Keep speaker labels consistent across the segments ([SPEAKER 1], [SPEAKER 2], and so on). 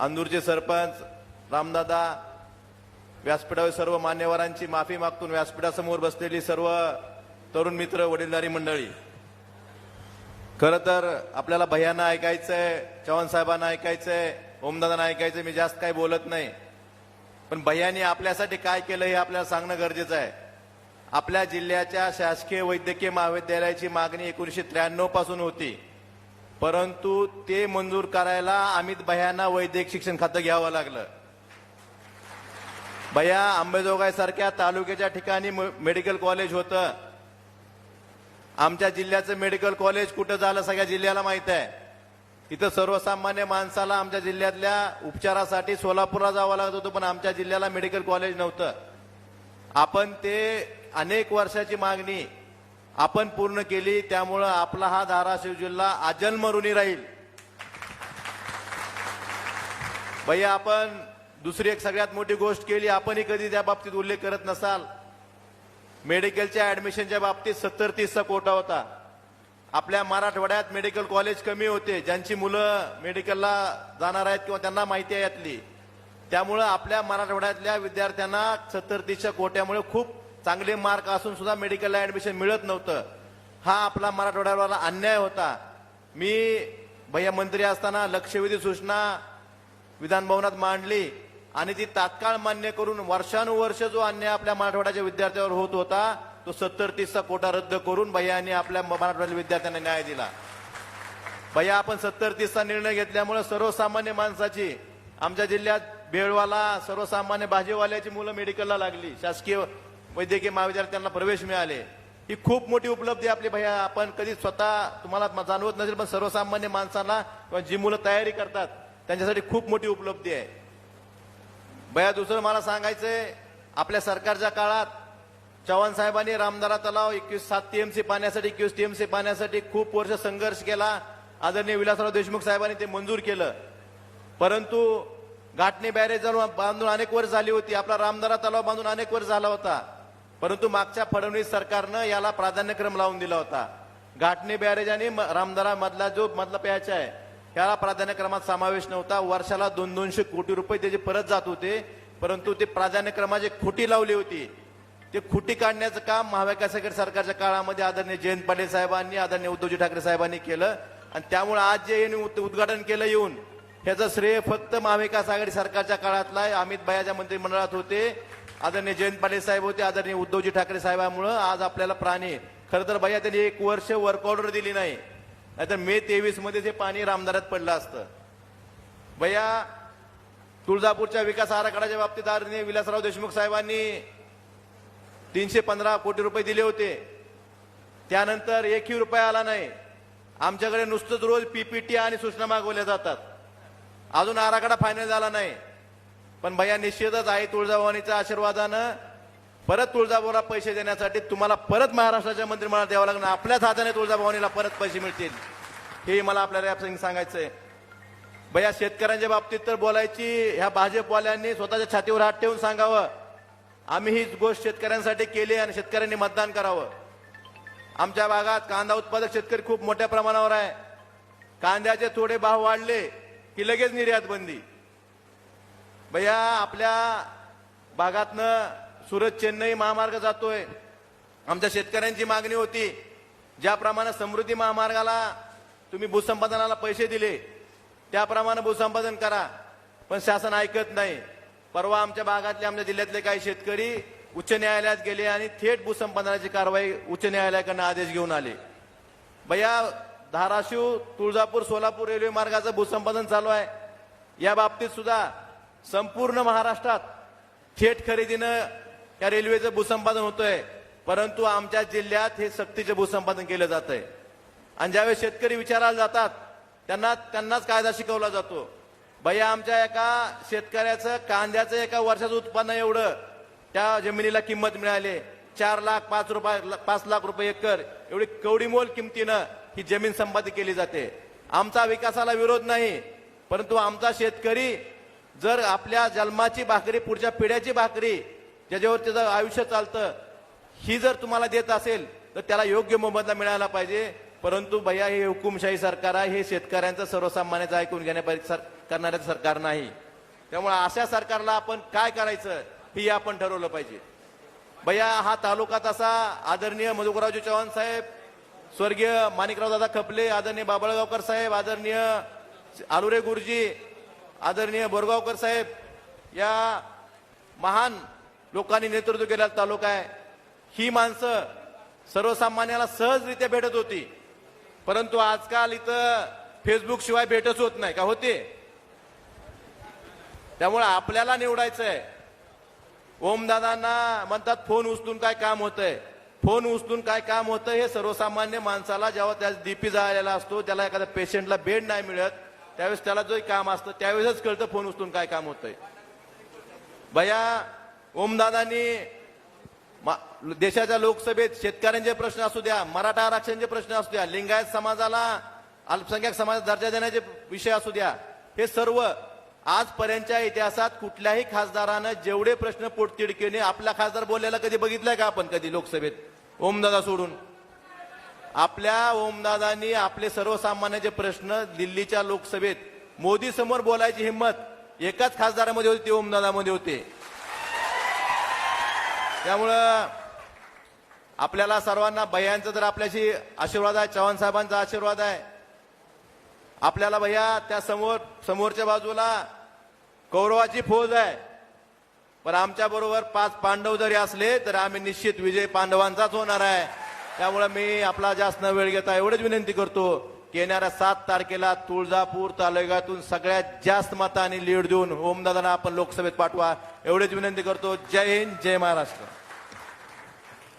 [SPEAKER 1] अंदूरचे सरपंच रामदादा व्यासपीठावर सर्व मान्यवरांची माफी मागतून व्यासपीठासमोर बसलेली सर्व तरुण मित्र वडीलधारी मंडळी. खरं तर आपल्याला भैयांना ऐकायचंय चव्हाण साहेबांना ऐकायचंय ओमदादांना ऐकायचंय मी जास्त काही बोलत नाही. पण भैयांनी आपल्यासाठी काय केलं हे आपल्याला सांगणं गरजेचं आहे. आपल्या जिल्ह्याच्या शासकीय वैद्यकीय महाविद्यालयाची मागणी एकोणीसशे त्र्याण्णवपासून होती. परंतु ते मंजूर करायला अमित भयांना वैद्यक शिक्षण खातं घ्यावं लागलं. भैया आंबेजोगाई सारख्या तालुक्याच्या ठिकाणी म- मेडिकल कॉलेज होतं. आमच्या जिल्ह्याचं मेडिकल कॉलेज कुठं झालं सगळ्या जिल्ह्याला माहीत आहे. इथं सर्वसामान्य माणसाला आमच्या जिल्ह्यातल्या उपचारासाठी सोलापूरला जावं लागत होतं पण आमच्या जिल्ह्याला मेडिकल कॉलेज नव्हतं. आपण ते अनेक वर्षाची मागणी आपण पूर्ण केली त्यामुळं आपला हा धाराशिव जिल्हा अजन्म ऋणी राहील. भैया आपण दुसरी एक सगळ्यात मोठी गोष्ट केली आपणही कधी त्या बाबतीत उल्लेख करत नसाल. मेडिकलच्या ऍडमिशनच्या बाबतीत सत्तर तीसचा कोटा होता. आपल्या मराठवाड्यात मेडिकल कॉलेज कमी होते. ज्यांची मुलं मेडिकलला जाणार आहेत किंवा त्यांना माहिती आहे यातली. त्यामुळं आपल्या मराठवाड्यातल्या विद्यार्थ्यांना सत्तर तीसच्या कोट्यामुळे खूप चांगले मार्क असून सुद्धा मेडिकलला ऍडमिशन मिळत नव्हतं. हा आपला मराठवाड्याला अन्याय होता. मी भैया मंत्री असताना लक्षवेधी सूचना विधानभवनात मांडली आणि ती तात्काळ मान्य करून वर्षानुवर्ष जो अन्याय आपल्या मराठवाड्याच्या विद्यार्थ्यावर होत होता तो सत्तर तीसचा कोटा रद्द करून भैयानी आपल्या मराठवाड्याच्या विद्यार्थ्यांना न्याय दिला. भैया आपण सत्तर तीसचा निर्णय घेतल्यामुळे सर्वसामान्य माणसाची आमच्या जिल्ह्यात बेळवाला सर्वसामान्य भाजीवाल्याची मुलं मेडिकलला लागली. शासकीय वैद्यकीय महाविद्यालयात प्रवेश मिळाले. ही खूप मोठी उपलब्धी आपली भैया. आपण कधी स्वतः तुम्हाला जाणवत नसेल पण सर्वसामान्य माणसांना किंवा जी मुलं तयारी करतात त्यांच्यासाठी खूप मोठी उपलब्धी आहे. भैया दुसरं मला सांगायचंय आपल्या सरकारच्या काळात चव्हाण साहेबांनी रामदारा तलाव एकवीस सात टीएमसी पाण्यासाठी एकवीस टीएमसी पाण्यासाठी खूप वर्ष संघर्ष केला. आदरणीय विलासराव देशमुख साहेबांनी ते मंजूर केलं. परंतु घाटणी बॅरेज बांधून अनेक वर्ष झाली होती. आपला रामदारा तलाव बांधून अनेक वर्ष झाला होता. परंतु मागच्या फडणवीस सरकारनं याला प्राधान्यक्रम लावून दिला होता. घाटणे बॅरेज आणि रामदरामधला रामदारा मधला जो मधला पॅच आहे त्याला प्राधान्यक्रमात समावेश नव्हता. वर्षाला दोन दोनशे कोटी रुपये त्याचे परत जात होते परंतु ते प्राधान्यक्रमाची खुटी लावली होती. ते खुटी काढण्याचं काम महाविकास आघाडी सरकारच्या काळामध्ये आदरणीय जयंत पाटील साहेबांनी आदरणीय उद्धवजी ठाकरे साहेबांनी केलं. आणि त्यामुळे आज जे यांनी उद्घाटन केलं येऊन ह्याचं श्रेय फक्त महाविकास आघाडी सरकारच्या काळातला आहे. अमित भयाच्या मंत्रिमंडळात होते. आदरणीय जयंत पाटील साहेब होते आदरणीय उद्धवजी ठाकरे साहेबांमुळे आज आपल्याला प्राणी. खरं तर भैया त्यांनी एक वर्ष वर्क ऑर्डर दिली नाही. नाहीतर मे तेवीसमध्ये ते पाणी रामदारात पडलं असतं. भैया तुळजापूरच्या विकास आराखड्याच्या बाबतीत आदरणीय विलासराव देशमुख साहेबांनी तीनशे पंधरा कोटी रुपये दिले होते. त्यानंतर एकही रुपया आला नाही. आमच्याकडे नुसतंच रोज पीपीटी आणि सूचना मागवल्या जातात. अजून आराखडा फायनल झाला नाही. पण भैया निश्चितच आहे तुळजाभवानीच्या आशीर्वादानं. परत तुळजाभवानीला पैसे देण्यासाठी तुम्हाला परत महाराष्ट्राच्या मंत्रिमंडळात द्यावं लागणार. आपल्याच हाताने तुळजाभवानीला परत पैसे मिळतील. हे मला आपल्याला या प्रसंगी सांगायचंय. भैया शेतकऱ्यांच्या बाबतीत तर बोलायची ह्या भाजपवाल्यांनी स्वतःच्या छातीवर हात ठेवून सांगावं. आम्ही ही गोष्ट शेतकऱ्यांसाठी केली आणि शेतकऱ्यांनी मतदान करावं. आमच्या भागात कांदा उत्पादक शेतकरी खूप मोठ्या प्रमाणावर आहे. कांद्याचे थोडे भाव वाढले की लगेच निर्यात बंदी भैया आपल्या भागातनं सुरत चेन्नई महामार्ग जातोय. आमच्या शेतकऱ्यांची मागणी होती ज्याप्रमाणे समृद्धी महामार्गाला तुम्ही भूसंपादनाला पैसे दिले त्याप्रमाणे भूसंपादन करा. पण शासन ऐकत नाही. परवा आमच्या भागातले आमच्या जिल्ह्यातले काही शेतकरी उच्च न्यायालयात गेले आणि थेट भूसंपादनाची कारवाई उच्च न्यायालयाकडनं आदेश घेऊन आले. भैया धाराशिव तुळजापूर सोलापूर रेल्वे मार्गाचं भूसंपादन चालू आहे. या बाबतीत सुद्धा संपूर्ण महाराष्ट्रात थेट खरेदीनं या रेल्वेचं भूसंपादन होतंय. परंतु आमच्या जिल्ह्यात हे सक्तीचं भूसंपादन केलं जात आहे आणि ज्यावेळेस शेतकरी विचारायला जातात त्यांना त्यांनाच कायदा शिकवला जातो. भैया आमच्या एका शेतकऱ्याचं कांद्याचं एका वर्षाचं उत्पन्न एवढं. त्या जमिनीला किंमत मिळाली. चार लाख पाच रुपये पाच लाख रुपये एकर. एवढी कवडीमोल किमतीनं ही जमीन संपादित केली जाते. आमचा विकासाला विरोध नाही. परंतु आमचा शेतकरी जर आपल्या जन्माची भाकरी पुढच्या पिढ्याची भाकरी ज्याच्यावर त्याचं आयुष्य चालतं ही जर तुम्हाला देत असेल तर त्याला योग्य मोबदला मिळाला पाहिजे. परंतु भैया हे हुकुमशाही सरकार आहे हे शेतकऱ्यांचं सर्वसामान्याचं ऐकून घेण्यापाहिजे सर करणाऱ्या सरकार नाही. त्यामुळे अशा सरकारला आपण काय करायचं हे आपण ठरवलं पाहिजे. भैया हा तालुका तसा आदरणीय मधुकररावजी चव्हाण साहेब स्वर्गीय माणिकराव दादा खपले आदरणीय बाबळगावकर साहेब आदरणीय आलुरे गुरुजी आदरणीय बोरगावकर साहेब या महान लोकांनी नेतृत्व केलेला तालुका आहे. ही माणसं सर्वसामान्याला सहजरित्या भेटत होती. परंतु आजकाल इथं फेसबुक शिवाय भेटच होत नाही. का होते? त्यामुळे आपल्याला निवडायचं आहे ओमदादांना म्हणतात फोन उचलून काय काम होतंय? फोन उचलून काय काम होतं हे सर्वसामान्य माणसाला जेव्हा त्या डीपी जायला असतो त्याला एखाद्या पेशंटला बेड नाही मिळत. त्यावेळेस त्याला जो काम असतं त्यावेळेसच कळतं फोन उचलून काय काम होतंय. भया ओमदादांनी देशाच्या लोकसभेत शेतकऱ्यांचे प्रश्न असू द्या मराठा आरक्षणाचे प्रश्न असू द्या लिंगायत समाजाला अल्पसंख्याक समाज दर्जा देण्याचे विषय असू द्या हे सर्व आजपर्यंतच्या इतिहासात कुठल्याही खासदारानं जेवढे प्रश्न पोटतिडकीने आपला खासदार बोललेला कधी बघितलाय का आपण कधी लोकसभेत? ओमदादा सोडून. आपल्या ओमदादांनी आपले सर्वसामान्याचे प्रश्न दिल्लीच्या लोकसभेत मोदी समोर बोलायची हिंमत एकाच खासदारामध्ये होती ते ओमदादामध्ये होते. त्यामुळं आपल्याला सर्वांना भैयांचा तर आपल्याशी आशीर्वाद आहे चव्हाण साहेबांचा आशीर्वाद आहे. आपल्याला भैया त्या समोर समोरच्या बाजूला कौरवाची फौज आहे. पण आमच्या बरोबर पाच पांडव जरी असले तर आम्ही निश्चित विजय पांडवांचाच होणार आहे. त्यामुळे मी आपला जास्त वेळ घेता एवढीच विनंती करतो की येणाऱ्या सात तारखेला तुळजापूर तालुक्यातून सगळ्यात जास्त मतांनी लीड देऊन ओमदादांना आपण लोकसभेत पाठवा. एवढीच विनंती करतो. जय हिंद जय महाराष्ट्र.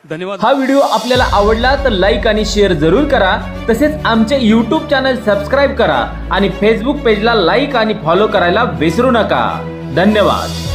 [SPEAKER 2] धन्यवाद.
[SPEAKER 3] हा व्हिडिओ आपल्याला आवडला तर लाईक आणि शेअर जरूर करा. तसेच आमचे यूट्यूब चॅनल सबस्क्राईब करा आणि फेसबुक पेजला लाईक आणि फॉलो करायला विसरू नका. धन्यवाद.